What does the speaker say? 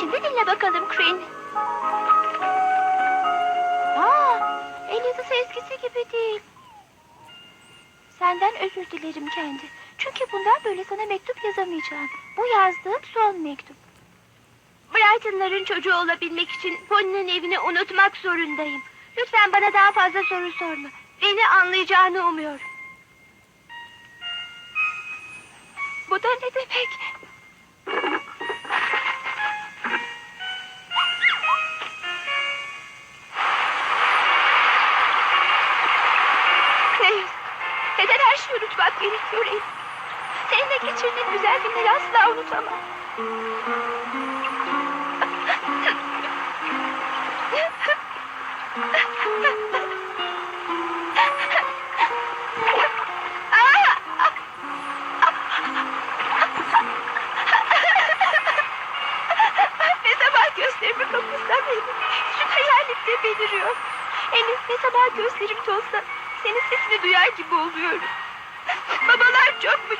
Şimdi dinle bakalım Crane. Aa, el yazısı eskisi gibi değil. Senden özür dilerim kendi. Çünkü bundan böyle sana mektup yazamayacağım. Bu yazdığım son mektup. Brighton'ların çocuğu olabilmek için Pony'nin evini unutmak zorundayım. Lütfen bana daha fazla soru sorma. Beni anlayacağını umuyorum. Bu da ne demek? Neden her şeyi unutmak gerekiyor Elif? Seninle geçirdiğim güzel günleri asla unutamam. ne zaman gözlerimi kapısam Elif, şu hayalimde beliriyor. Elif ne zaman gözlerim dolsa senin sesini duyar gibi oluyorum. Babalar çok mu?